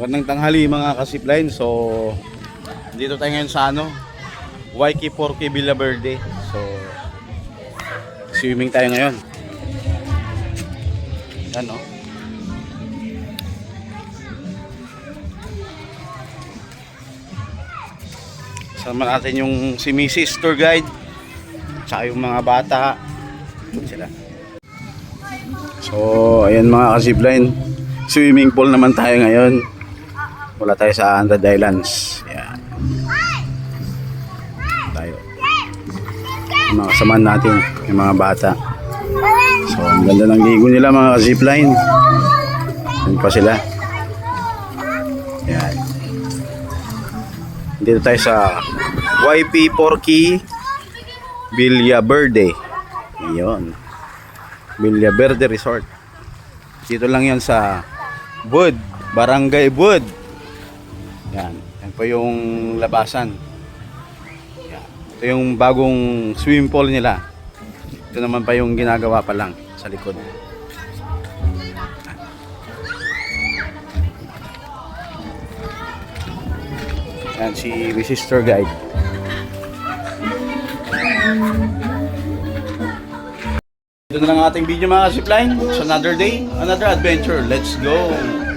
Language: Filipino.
Magandang tanghali mga kasipline. So, dito tayo ngayon sa ano, Waiki Porky Villa Verde. So, swimming tayo ngayon. Yan o. Sama natin yung si Mrs. Tour Guide. Tsaka yung mga bata. Sila. So, ayan mga kasipline. Swimming pool naman tayo ngayon. Wala tayo sa Andad Islands. Yan. Tayo. Yung mga natin, yung mga bata. So, ang ganda ng ligo nila mga zipline. Yan pa sila. Yan. Dito tayo sa YP Porky Villa Verde. Yun. Villa Verde Resort. Dito lang yan sa Bud, Barangay Bud. Yan. Yan po yung labasan. Yan. Ito yung bagong swimming pool nila. Ito naman pa yung ginagawa pa lang sa likod. Yan si Mrs. Guide. Ito na lang ang ating video mga zipline. It's another day, another adventure. Let's go!